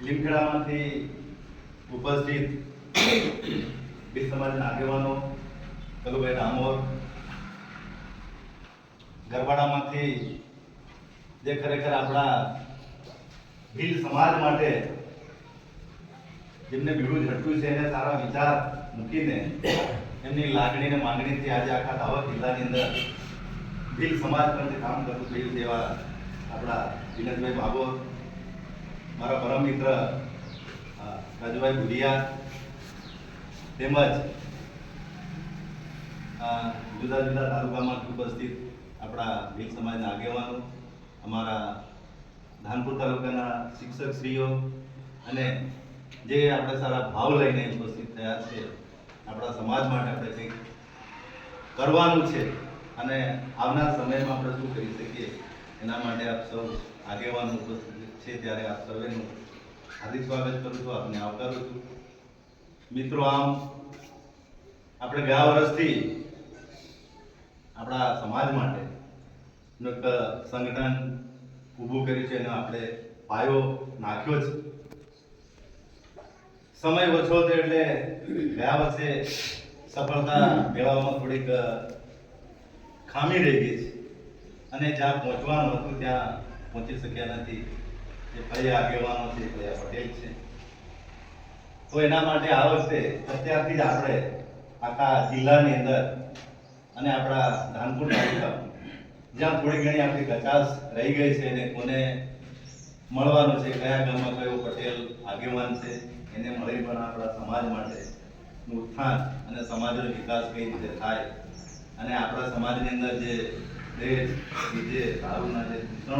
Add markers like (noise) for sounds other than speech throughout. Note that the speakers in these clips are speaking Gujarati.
લીમખેડામાંથી ઉપસ્થિત બે સમાજના આગેવાનો કલુભાઈ રામોર ગરબાડામાંથી જે ખરેખર આપણા ભીલ સમાજ માટે જેમને બીડું ઝડપ્યું છે, એને સારા વિચાર મૂકીને એમની લાગણી ને માંગણીથી આજે આખા દાહોદ જિલ્લાની અંદર ભીલ સમાજ પર જે કામ કરવું થયું તેવા આપણા દિનેશભાઈ બાબોર મારા પરમ મિત્ર રાજુભાઈ ભુડિયા તેમજ જુદા જુદા તાલુકામાં ઉપસ્થિત આપણા ભીલ સમાજના આગેવાનો, અમારા ધાનપુર તાલુકાના શિક્ષક શ્રીઓ અને જે આપણે સારા ભાવ લઈને ઉપસ્થિત થયા છે, આપણા સમાજ માટે આપણે કંઈક કરવાનું છે અને આવનાર સમયમાં આપણે શું કરી શકીએ એના માટે આપ સૌ આગેવાનો ઉપસ્થિત છે ત્યારે આપ સર્વેનું હાર્દિક સ્વાગત કરું છું, આપને આવકારું છું. મિત્રો, આમ આપણે ગયા વર્ષથી આપણા સમાજ માટે એક સંગઠન ઊભું કર્યું છે, એનો આપણે પાયો નાખ્યો છે. સમય ઓછો હતો એટલે ગયા વર્ષે સફળતા મેળવવામાં થોડીક ખામી રહી ગઈ છે. અને જ્યાં પહોંચવાનું હતું, ત્યાં પહોંચી શક્યા નથી. જે ફરી આગેવાનો છે ફળિયા પટેલ છે. તો એના માટે આ વખતે અત્યારથી જ આપણે આખા જિલ્લાની અંદર અને આપણા ધાનપુર તાલુકા, જ્યાં થોડી ઘણી આપણી કચાશ રહી ગઈ છે અને કોને મળવાનું છે, કયા ગામમાં કયો પટેલ આગેવાન છે, એને મળી પણ આપણા સમાજ માટે ઉત્થાન અને સમાજનો વિકાસ કઈ રીતે થાય. અને આપણા સમાજની અંદર જે દેશ જે દારૂના જે. દૂષણો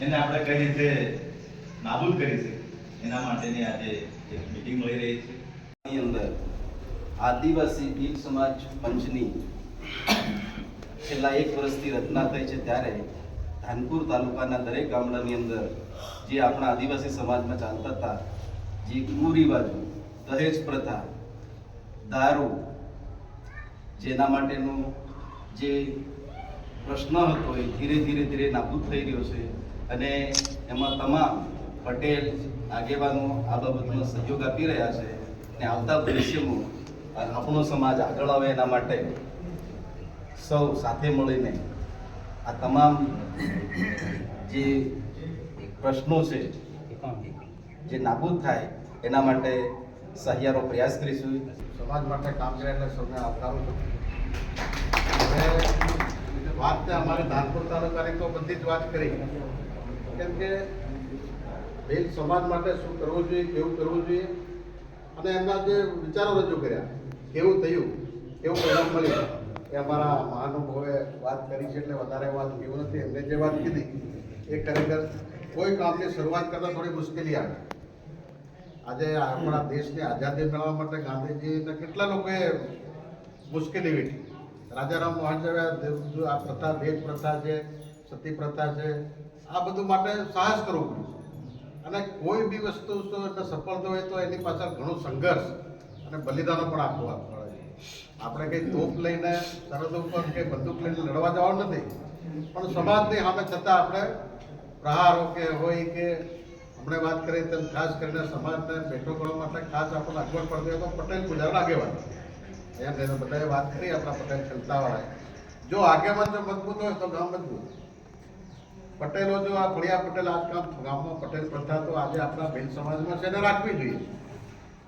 એને આપણે કઈ રીતે નાબૂદ કરી શકીએ એના માટેની આજે એક મિટિંગ મળી રહી છે. એની અંદર આદિવાસી ભીલ સમાજ પંચની છેલ્લા એક વર્ષથી રચના થઈ છે ત્યારે ધાનપુર તાલુકાના દરેક ગામડાની અંદર જે આપણા આદિવાસી સમાજમાં ચાલતા હતા, જે કુરિવાજો દહેજ પ્રથા, દારૂ, જેના માટેનું જે પ્રશ્ન હતો એ ધીરે ધીરે ધીરે નાબૂદ થઈ રહ્યો છે અને એમાં તમામ પટેલ, આગેવાનો આ બાબતનો સહયોગ આપી રહ્યા છે અને આવતા ભવિષ્યમાં આપણો સમાજ આગળ આવે એના માટે સૌ સાથે મળીને આ તમામ જે પ્રશ્નો છે, જે નાબૂદ થાય એના માટે સહિયારો પ્રયાસ કરીશું. સમાજ માટે કામ કર્યા એટલે સૌને આવકારું છું. હવે વાત છે, અમારી ધાનપુર તાલુકાની તો બધી જ વાત કરી. કેમ કે ભીલ સમાજ માટે શું કરવું જોઈએ, કેવું કરવું જોઈએ? અને એમના જે વિચારો રજૂ કર્યા, કેવું થયું, કેવું પરિણામ મળ્યું? એ અમારા મહાનુભાવે વાત કરી છે, એટલે વધારે વાત કેવું નથી. એમને જે વાત કીધી, એ ખરેખર કોઈ કામની શરૂઆત કરતાં થોડી મુશ્કેલી આવે. આજે આપણા દેશને આઝાદી મેળવવા માટે ગાંધીજીને કેટલા લોકોએ મુશ્કેલી વેઠી. રાજારામ મોહન સાહેબે આ પ્રથા ભેદ પ્રથા છે, સતી પ્રથા છે, આ બધું માટે સાહસ કરવું પડ્યું અને કોઈ બી વસ્તુ સફળતા સફળ હોય તો એની પાછળ ઘણો સંઘર્ષ અને બલિદાનો પણ આપવું પડે આપણે કંઈ તોપ લઈને સરહદ ઉપર કે બંદૂક લઈને લડવા જવાનું નથી. પણ સમાજની સામે છતાં આપણે પ્રહારો કે હોય કે હમણાં વાત કરીએ તેમ ખાસ કરીને સમાજને બેઠો કરવા માટે ખાસ આપણને અગવડ પડતી હોય તો પટેલ ગુજરાત આગેવાન એમ એને બધાએ વાત કરી આપણા પટેલ ખેલતાવાળાએ જો આગેવાન જો મજબૂત હોય તો ગામ મજબૂત. પટેલો જો આ ફળિયા પટેલ આજ કામ ગામમાં પટેલ પ્રથા તો આજે આપણા ભીલ સમાજમાં છે એને રાખવી જોઈએ.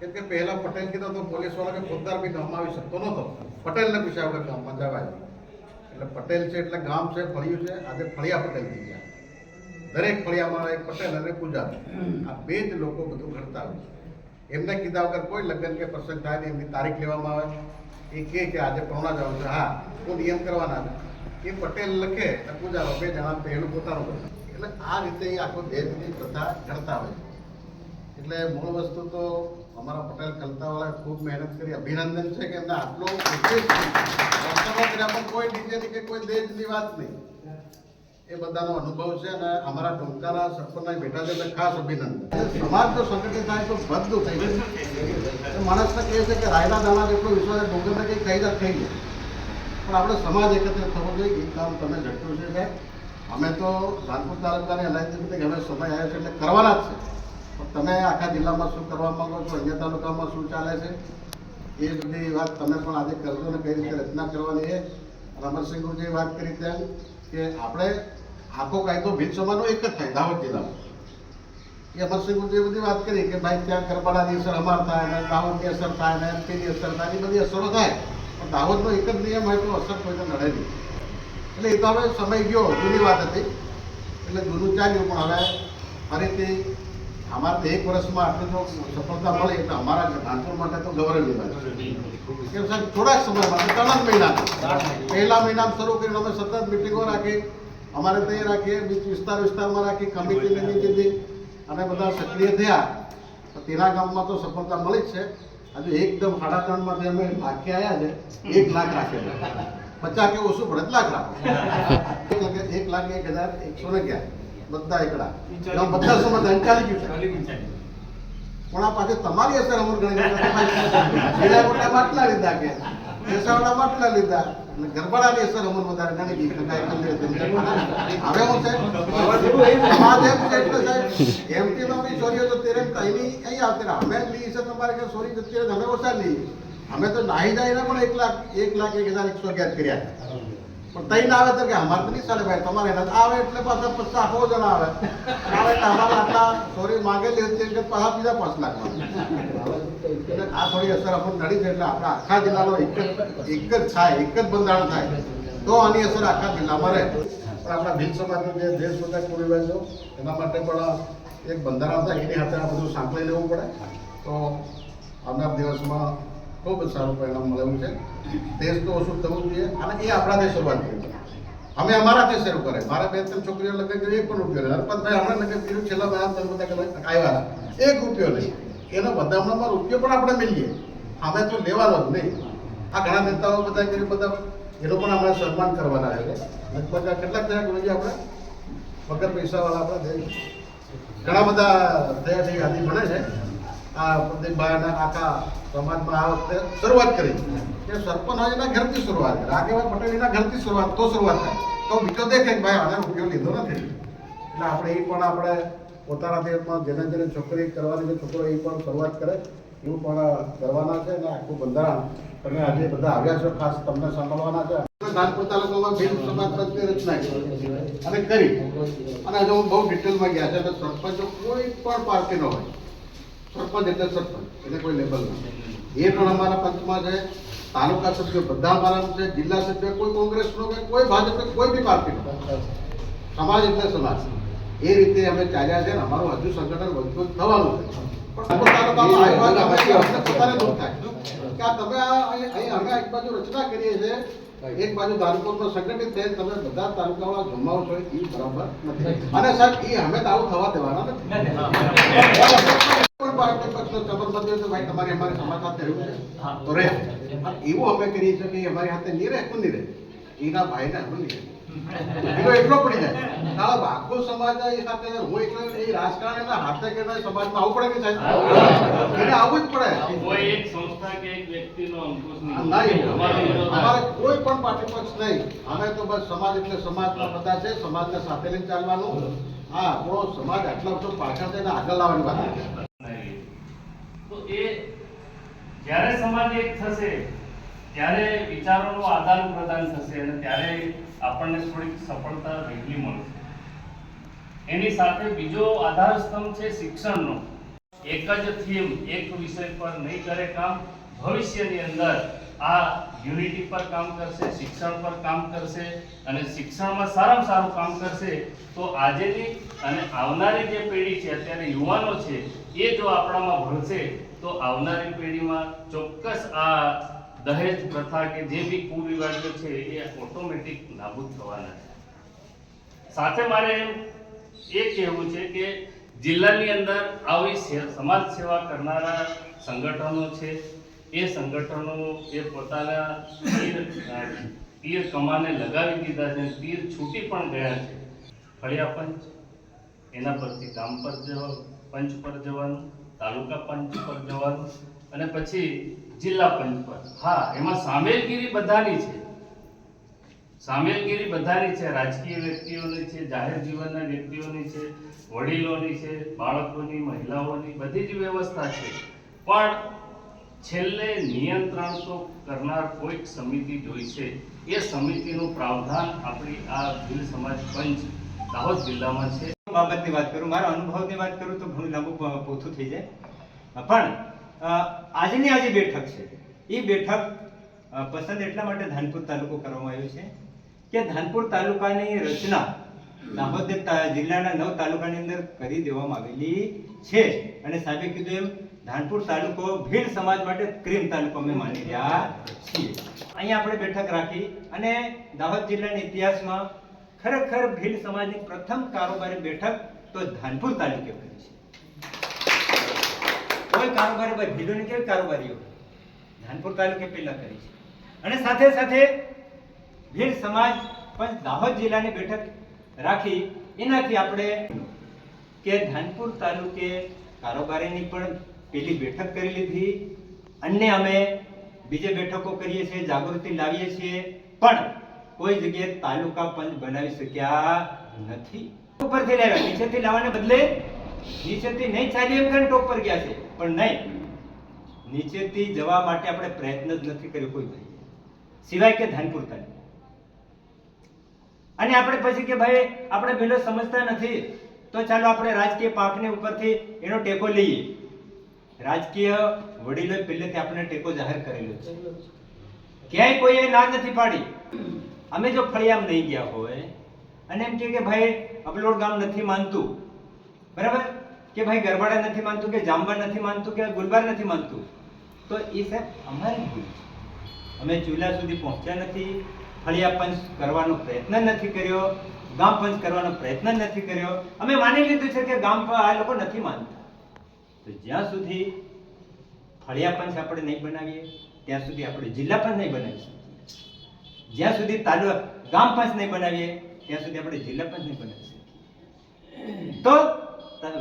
કેમ કે પહેલાં પટેલ કીધો તો પોલીસવાળા કે ફોજદાર બી ગામમાં આવી શકતો નહોતો. પટેલને પૂછ્યા વગર ગામમાં જવાય એટલે પટેલ છે, એટલે ગામ છે ફળિયું છે, આજે ફળિયા પટેલ થઈ ગયા. દરેક ફળિયામાં એક પટેલ અને પૂજા. આ બે જ લોકો બધું કરતા હોય છે. એમને કીધા વગર કોઈ લગ્ન કે પ્રસંગ થાય ને એમની તારીખ લેવામાં આવે. એ કહે કે આજે પહોણા જવાનું છે. હા તો નિયમ કરવાના છે. એ પટેલ લખે અને પૂજા બે જણા પહેલું પોતાનું કરે એટલે આ રીતે એ આખો દેશની પ્રથા ઘડતા હોય એટલે મૂળ વસ્તુ તો અમારા પટેલ કલતાવાળાએ ખૂબ મહેનત કરી, અભિનંદન છે કે એમને આટલો કર્યા પણ કોઈ ડીજેની કે કોઈ દેશની વાત નહીં. એ બધાનો અનુભવ છે અને અમારા ટોંકાના સરપંચના બેઠા છે ખાસ અભિનંદન. સમાજ તો સંગઠિત થાય તો બધું થઈ જાય. માણસને કહે છે કે રાયલા દાણા જેટલો વિશ્વાસ ડુંગરને કંઈક થઈ જાય થઈ જાય. પણ આપણે સમાજ એકત્રિત થવો જોઈએ, એ કામ તમે જટ્યું છે. કે અમે તો ધાનપુર તાલુકાની અલાયન્સની હવે સમય આવ્યો છે એટલે કરવાના જ છે. પણ તમે આખા જિલ્લામાં શું કરવા માંગો છો અહીંયા તાલુકામાં શું ચાલે છે, એ બધી વાત તમે પણ આજે કરજો ને કઈ રીતે રચના કરવાની છે. અમરસિંહ ગુરુજીએ વાત કરી તેમ કે આપણે આખો કાયદો ભીત સમાજનો એક જ થાય દાહોદ જિલ્લામાં. એ અમરસિંહ ગુરુજીએ બધી વાત કરી કે ભાઈ ત્યાં કરબડાની અસર અમાર થાય ને દાહોદની અસર થાય ને એમપીની અસર થાય એ બધી અસરો થાય. પણ દાહોદનો એક જ નિયમ હોય તો અસર કોઈને નડે નહીં. એટલે એ તો હવે સમય ગયો જૂની વાત હતી. એટલે જૂનું ચાલ્યું પણ હવે ફરીથી અમારે તો એક વર્ષમાં આટલી જો સફળતા મળે એટલે અમારા નાનપુર માટે તો ગૌરવની વાત કેમ સાહેબ થોડાક સમય માટે ત્રણ જ મહિના. પહેલા મહિનામાં શરૂ કરીને અમે સતત મિટિંગો રાખી. અમારે ત્યાં રાખીએ બીચ વિસ્તાર વિસ્તારમાં રાખી કમિટી મેં કીધી અને બધા સક્રિય થયા. તો તેના ગામમાં તો સફળતા મળી જ છે. હજુ એકદમ સાડા ત્રણમાંથી અમે લાખી આવ્યા છે એક લાખ રાખેલા પચાસ કે ઓછું પડે લાખ રાખો. એક લાખ- એક હજાર એકસો ને ક્યાં બધા એકડા બધા સમાધાન ચાલી ગયું છે. પણ આ પાછળ તમારી અસર અમર ગણી માટલા લીધા કે પેસાવાળા બાટલા લીધા. ગરબાડાની અસર અમર વધારે. (laughs) હવે હું છે સમાજ એમ છે એટલે સાહેબ એમપીમાં બી ચોરીઓ તો તેરે અહીંની અહીં આવતી અમે લઈ છે તમારે કે ચોરી જતી અમે ઓછા લઈએ અમે તો નાહી જાય પણ એક લાખ એક લાખ એક હજાર એકસો અગિયાર કર્યા. પણ તઈ ના આવે તો કે અમારે તો નહીં ચાલે ભાઈ, તમારે એના આવે એટલે પાછા પચાસ આખો જણા આવે. આવે એટલે અમારે આટલા સોરી માંગેલી હતી એટલે પાછા બીજા પાંચ લાખ એટલે આ થોડી અસર આપણને નડી છે એટલે આપણા આખા જિલ્લાનો એક જ એક જ થાય એક જ બંધારણ થાય. તો આની અસર આખા જિલ્લામાં રહે. પણ આપણા ભીલ સમાજનો જે દેશ બધા કુરિવાજો એના માટે પણ એક બંધારણ હતા. એની હાથે આ બધું સાંકળી લેવું પડે. તો આવનાર દિવસમાં ખૂબ જ સારું પરિણામ મળ્યું છે. દેશ તો ઓછું થવું જોઈએ અને એ આપણાથી શરૂઆત કરી અમે અમારાથી શરૂ કરે. મારા બે ત્રણ છોકરીઓ લગ્ન કર્યું, એક પણ રૂપિયો નહીં. હરપતભાઈ હમણાં લગ્ન કર્યું, છેલ્લા બધા તમે બધા આવ્યા. એક રૂપિયો નહીં. એનો વધામણામાં રૂપિયો પણ આપણે મળીએ અમે તો લેવાનો જ નહીં. આ ઘણા નેતાઓ બધા કર્યું, બધા એનો પણ આપણે સન્માન કરવાના છે. લગભગ કેટલાક થયા ગુરુજી આપણે વગર પૈસાવાળા આપણે ઘણા બધા થયા છે યાદી ભણે છે. આ પ્રદીપભાઈના આખા સમાજમાં આ વખતે શરૂઆત કરી. કે સરપંચ એના ઘરથી શરૂઆત કરે. આગેવાન પટેલ એના ઘરથી શરૂઆત, તો શરૂઆત થાય. તો બીજો દેખે કે ભાઈ આને ઉપયોગ લીધો નથી. એટલે આપણે એ પણ આપણે પોતાના દેશમાં જેને જેને છોકરી કરવાની છોકરો એ પણ શરૂઆત કરે. એવું પણ કરવાના છે અને આખું બંધારણ તમે આજે બધા આવ્યા છો, ખાસ તમને સાંભળવાના છે. નાનપુર તાલુકામાં રચના કરી. અને કરી. અને હજુ બહુ ડિટેલમાં ગયા છે, એટલે સરપંચો કોઈ પણ પાર્ટીનો હોય સરપંચ એટલે સરપંચ એને કોઈ લેબલ નથી. એ પણ અમારા પંચમાં છે તાલુકા સભ્યો બધા અમારા છે જિલ્લા સભ્ય કોઈ કોંગ્રેસનો કે કોઈ ભાજપ કોઈ બી પાર્ટીનો. સમાજ એટલે સમાજ. એ રીતે અમે ચાલ્યા છે ને અમારું હજુ સંગઠન મજબૂત થવાનું છે. તાલુકામાં એક બાજુ રચના કરીએ છીએ એક બાજુ ધાનપુરમાં સંગઠિત થઈને તમે બધા તાલુકાવાળા જમાવો છો એ બરાબર નથી. અને સાહેબ એ અમે તો આવું થવા દેવાના નથી. કોઈ પક્ષનો સંબંધ બન્યો તો ભાઈ તમારે અમારે સમાજ સાથે રહેવું છે. તો રહે. એવું અમે કરીએ છીએ કે અમારી હાથે નહીં રહે કોણ નહીં રહે? એના ભાઈને અમે નહીં રહે એનો પડી જાય. આખો સમાજ એ સાથે હું એકલો એ રાજકારણ એના હાથે કે એના સમાજમાં આવું પડે કે સાહેબ? એને આવવું જ પડે. કોઈ એક સંસ્થા કે એક વ્યક્તિનો અંકુશ નહીં. નહીં. અમારો કોઈ પણ પાર્ટી પક્ષ નહીં. અમે તો બસ સમાજ એટલે સમાજમાં બધા છે. સમાજને સાથે લઈને ચાલવાનું. હા આપણો સમાજ આટલા વર્ષો પાછળ થઈને આગળ લાવવાની વાત એ જ્યારે સમાજ એક થશે, ત્યારે વિચારોનું આદાન પ્રદાન થશે અને ત્યારે આપણને થોડીક સફળતા વહેલી મળશે. એની સાથે બીજો આધાર સ્તંભ છે શિક્ષણનો. એક જ થીમ, એક વિષય પર નહીં કરે કામ, ભવિષ્યની અંદર આ યુનિટી પર કામ કરશે, શિક્ષણ પર કામ કરશે અને શિક્ષણમાં સારામાં સારું કામ કરશે, તો આજેની અને આવનારી જે પેઢી છે, અત્યારે યુવાનો છે, એ જો આપણામાં ભળશે તો આવનારી પેઢીમાં ચોક્કસ આ દહેજ પ્રથા કે જે બી કુરિવાજો છે, એ ઓટોમેટિક નાબૂદ થવાના છે. સાથે મારે એ કહેવું છે કે જિલ્લાની અંદર આવી સમાજ સેવા કરનારા સંગઠનો છે, એ સંગઠનો એ પોતાના તીર કમાને લગાવી દીધા છે, તીર છૂટી પણ ગયા છે. ફળિયા પંચ, એના પરથી ગામ પર જવા પંચ પર જવાનું તાલુકા પંચ પર જવાનું અને પછી જિલ્લા પંચ પર. હા, એમાં સામેલગીરી બધાની છે. સામેલગીરી બધાની છે, રાજકીય વ્યક્તિઓની છે, જાહેર જીવનના વ્યક્તિઓની છે, વડીલોની છે, બાળકોની, મહિલાઓની બધી જ વ્યવસ્થા છે. પણ છેલ્લે નિયંત્રણ તો કરનાર કોઈક સમિતિ જોઈશે એ સમિતિનું પ્રાવધાન આપણી આ ભીલ સમાજ પંચ દાહોદ જિલ્લામાં છે. બાબતની વાત કરું, મારા અનુભવની વાત કરું તો ઘણું લાંબુ પોથું થઈ જાય. પણ આજની આ બેઠક છે, એ બેઠક પસંદ એટલા માટે ધાનપુર તાલુકો કરવામાં આવ્યો છે કે ધાનપુર તાલુકાની રચના દાહોદ જિલ્લાના નવ તાલુકાની અંદર કરી દેવામાં આવેલી છે. અને સાહેબે કીધું એમ, ધાનપુર તાલુકો ભીલ સમાજ માટે ક્રીમ તાલુકો અમે માની રહ્યા છીએ. અહીંયા આપણે બેઠક રાખી અને દાહોદ જિલ્લાના ઇતિહાસમાં ખરેખર ભીલ સમાજની પ્રથમ કારોબારી બેઠક તો ધાનપુર તાલુકે કરી છે. કોઈ કારોબારી ભાઈ ભીલોની કેવી કારોબારીઓ? ધાનપુર તાલુકે પહેલા કરી છે. અને સાથે સાથે ભીલ સમાજ પણ દાહોદ જિલ્લાની બેઠક રાખી. એનાથી આપણે કે ધાનપુર તાલુકે કારોબારીની પણ પેલી બેઠક કરી લીધી. અને અમે બીજે બેઠકો કરીએ છીએ, જાગૃતિ લાવીએ છીએ. પણ કોઈ જગ્યાએ તાલુકા પંચ બનાવી શક્યા નથી. ઉપરથી લાવ્યા, નીચેથી લાવવાને બદલે નીચેથી નહીં ચાલી એમ કરીને ટોપ પર ગયા છે. પણ નહીં, નીચેથી જવા માટે આપણે પ્રયત્ન જ નથી કર્યો કોઈ ભાઈ સિવાય કે ધાનપુર તાલુકા અને આપણે પછી કે ભાઈ, આપણે પેલો સમજતા નથી, તો ચાલો આપણે રાજકીય પાકને ઉપરથી એનો ટેકો લઈએ. રાજકીય વડીલો પહેલેથી આપણે ટેકો જાહેર કરેલો છે. ક્યાંય કોઈએ ના નથી પાડી. અમે જો ફળિયામ નહીં ગયા હોય, અને એમ કે ભાઈ અપલોડ ગામ નથી માનતું. બરાબર? કે ભાઈ, ગરબાડા નથી માનતું કે જાંબા નથી માનતું કે ગુલબાર નથી માનતું? તો એ સાહેબ અમારી ભૂલ અમે ચૂલા સુધી પહોંચ્યા નથી, ફળિયા પંચ કરવાનો પ્રયત્ન નથી કર્યો, ગામ પંચ કરવાનો પ્રયત્ન નથી કર્યો. અમે માની લીધું છે કે ગામ આ લોકો નથી માનતા. તો જ્યાં સુધી ફળિયા પંચ આપણે નહીં બનાવીએ, ત્યાં સુધી આપણે જિલ્લા પંચ નહીં બનાવી શકીએ જ્યાં સુધી તાલુકા ગામ પંચ નહીં બનાવીએ, ત્યાં સુધી આપણે જિલ્લા પંચ નહીં બનાવી તો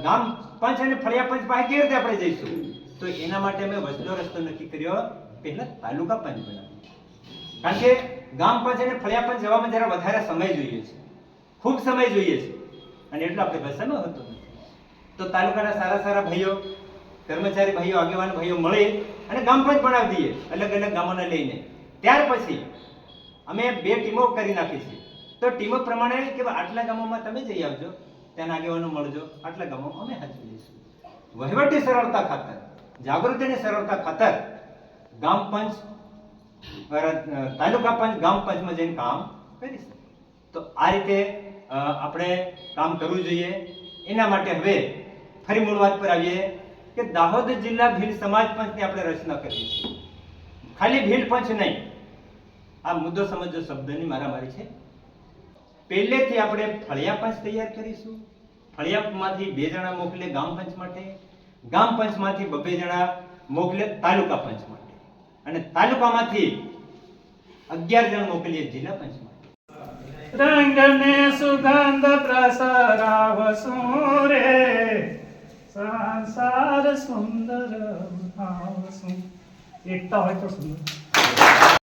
ગામ પંચ અને ફળિયા પંચ પાસે કેવી રીતે આપણે જઈશું? તો એના માટે અમે વચલો રસ્તો નક્કી કર્યો, પહેલા તાલુકા પંચ બનાવ્યો કારણ કે ગામ પંચ અને ફળિયા પંચ જવામાં જરા વધારે સમય જોઈએ છે. ખૂબ સમય જોઈએ છે. અને એટલો આપણે પાસે હતો તો તાલુકાના સારા સારા ભાઈઓ, કર્મચારી ભાઈઓ, આગેવાન ભાઈઓ મળે અને ગામ પંચ બનાવી દઈએ, અલગ અલગ ગામોને લઈને. ત્યાર પછી અમે બે ટીમો કરી નાખી છે તો ટીમો પ્રમાણે કે આટલા ગામોમાં તમે જઈ આવજો તેના આગેવાનો મળજો, આટલા ગામો અમે હાજરી લઈશું. વહીવટી સરળતા ખાતર જાગૃતિની સરળતા ખાતર ગામ પંચ તાલુકા પંચ, ગામ પંચમાં જઈને કામ કરી તો આ રીતે આપણે કામ કરવું જોઈએ. એના માટે હવે ફરી મૂળ વાત પર આવીએ કે દાહોદ જિલ્લા ભીલ સમાજ પંચની આપણે રચના કરી છે ખાલી ભીલ પંચ નહીં આ મુદ્દો સમજો શબ્દની મારામારી છે. પહેલેથી આપણે ફળિયા પંચ તૈયાર કરીશું. ફળિયામાંથી બે જણા મોકલે ગામ પંચ માટે, ગામ પંચમાંથી બબે જણા મોકલે તાલુકા પંચ માટે. અને તાલુકામાંથી અગિયાર જણ મોકલીએ જિલ્લા પંચ માટે. રંગને સુગંધ પ્રસરાવ રે. સંસાર સુંદર એકતા હોય તો સુંદર.